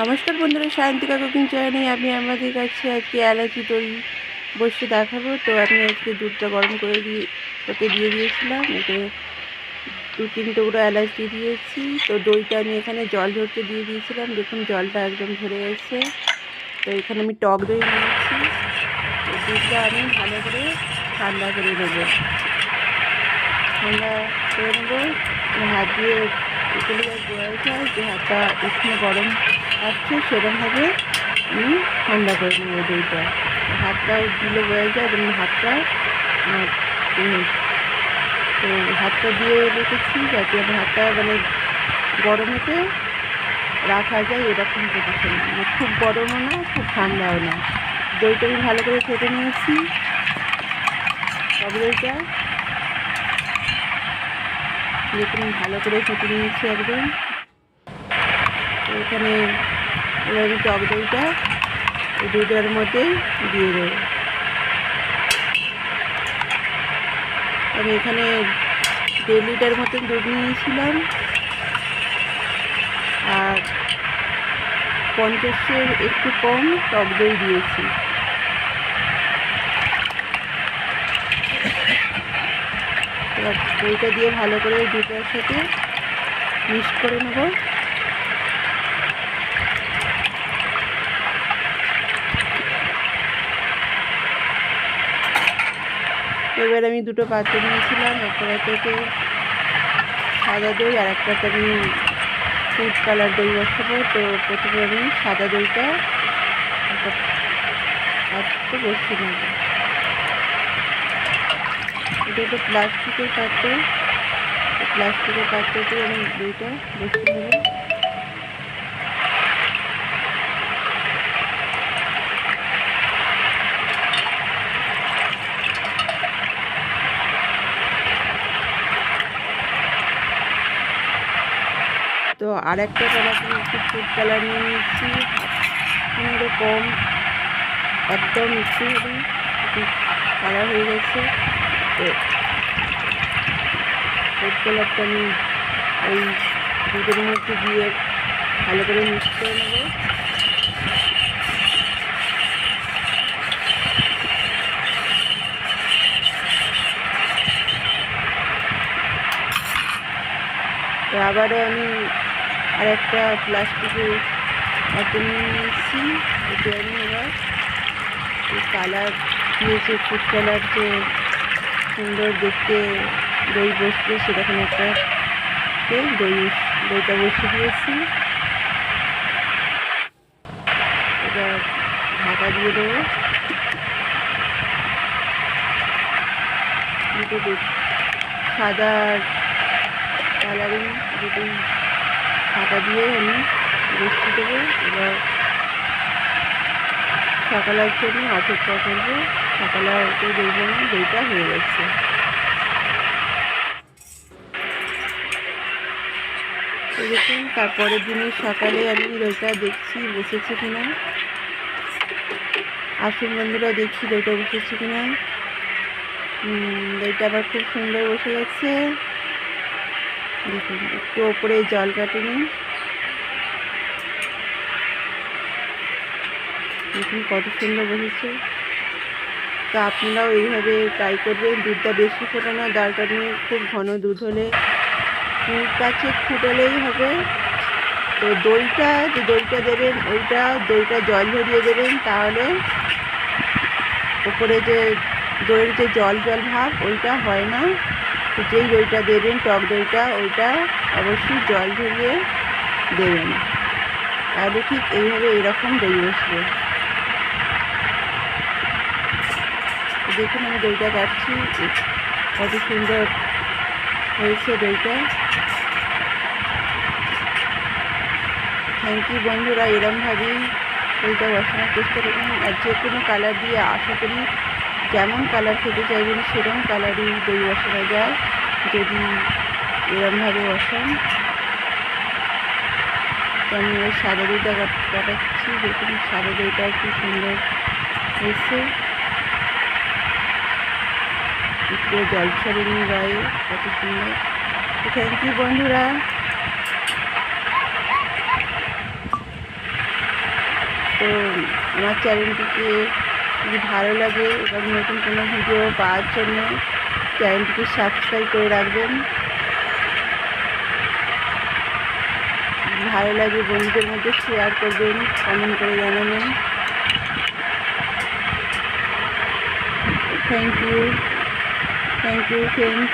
নমস্কার বন্ধুরা সায়ন্তিকা কুকিং চ্যানেলে আমি আমাদের কাছে আজকে এলাচি দই বসে দেখাবো। তো আমি আজকে দুধটা গরম করে দিয়ে ওকে দিয়ে দিয়েছিলাম এতে দু তিন টুকরো এলাচ দিয়ে দিয়েছি। তো দইটা আমি এখানে জল ঝরতে দিয়ে দিয়েছিলাম, দেখুন জলটা একদম ঝরে গেছে। তো এখানে আমি টক দই নিয়েছি দুধটা আমি ভালো করে ঠান্ডা করে নেব। ঠান্ডা করে নেব মানে হাত দিয়ে যে হাতটা উষ্ণ গরম আসছে সেরকমভাবে আমি ঠান্ডা করে নেব দইটা। হাতটাও দিলে বয়ে যায় এবং হাতটা তো হাতটা দিয়ে রেখেছি যাতে আমার হাতটা মানে গরমেতে রাখা যায় এরকম পজিশন মানে খুব গরমও না, খুব ঠান্ডাও না। দইটা আমি ভালো করে ফেটে নিয়েছি। টক দইটা দেখুন ভালো করে ফেটে নিয়েছি একদম। এখানে এবার টক দইটা এই দুধের মধ্যে দিয়ে দেবো। আমি এখানে দেড় লিটার মতন দুধ নিয়েছিলাম। আর পঞ্চাশের একটু কম টক দই দিয়েছি দইটা দিয়ে ভালো করে দুধের সাথে মিক্স করে নেব। এবার আমি দুটো পাত্র নিয়েছিলাম একটা পাত্রতে সাদা দই আর একটাতে আমি ফুড কালার দই বসাবো। তো প্রথমে আমি সাদা দইটা একটা পাত্র বসিয়ে নেব। এটা একটা প্লাস্টিকের পাত্র। প্লাস্টিকের পাত্রতে আমি দইটা বসিয়ে নেব। তো আর একটা কালার একটু ফুড কালার নিয়ে নিচ্ছি। কম একদম একটু হবে। কালার হয়ে গেছে। তো ফুড কালারটা আমি ওই দুধের মধ্যে দিয়ে ভালো করে মিক্স করে নেব। আবারও আমি আর একটা প্লাস্টিকের নিয়ে নিয়েছি এতে আমি এবার কালার দিয়েছে ফুড কালার যে সুন্দর দেখতে দই বসবে, সেরকম একটা দই দইটা বসে দিয়েছি। এবার ঢাকা দিয়ে দেবো। দুটো সাদা কালারিং দুটোই ঢাকা দিয়ে আমি বসিয়ে দেবো, এবার সকালের জন্য অপেক্ষা করব। সকালে হয়তো দেখব না দইটা হয়ে গেছে দেখুন, তারপরের দিনের সকালে আমি দইটা দেখছি, বসেছে কিনা আসুন বন্ধুরা দেখছি দইটা বসেছে কিনা দইটা আবার খুব সুন্দর বসে গেছে দেখুন, একটু ওপরে জল কাটেনি দেখুন কত সুন্দর বসেছে। তো আপনারাও এইভাবে ট্রাই করবেন, দুধটা বেশি ফোটানো দরকার নেই খুব ঘন দুধ হলে। কাছে ফুটালেই হবে। তো দইটা, যে দইটা দেবেন ওইটা, দইটা জল ঝরিয়ে দেবেন, তাহলে ওপরে যে দইয়ের যে জল জল ভাব, ওইটা হয় না। যেই দইটা দেবেন, টক দইটা, ওইটা অবশ্যই জল ঝরিয়ে দেবেন। তাহলে ঠিক এইভাবে এরকম দই বসবে। দেখুন আমি দইটা কাটছি, কত সুন্দর হয়েছে দইটা। থ্যাংক ইউ বন্ধুরা, এরমভাবেই দইটা বসানোর চেষ্টা করুন। আর যে কোনো কালার দিয়ে আশা করি যেমন কালার খেতে চাইবেন সেরকম কালারই দই বসানো যায়, যদি এরমভাবে বসান। আমি ওই সাদা দইটা কাট- কাটাচ্ছি, দেখুন সাদা দইটা খুব সুন্দর হয়েছে। একটু জল ছড়ে নিয়ে গায়ে, কত সুন্দর। থ্যাংক ইউ বন্ধুরা। তো আমার চ্যানেলটিকে যদি ভালো লাগে এবং নতুন কোনো ভিডিও পাওয়ার জন্য চ্যানেলটিকে সাবস্ক্রাইব করে রাখবেন। ভালো লাগে বন্ধুদের মধ্যে শেয়ার করবেন কমেন্ট করে জানাবেন। Thank you thank you friend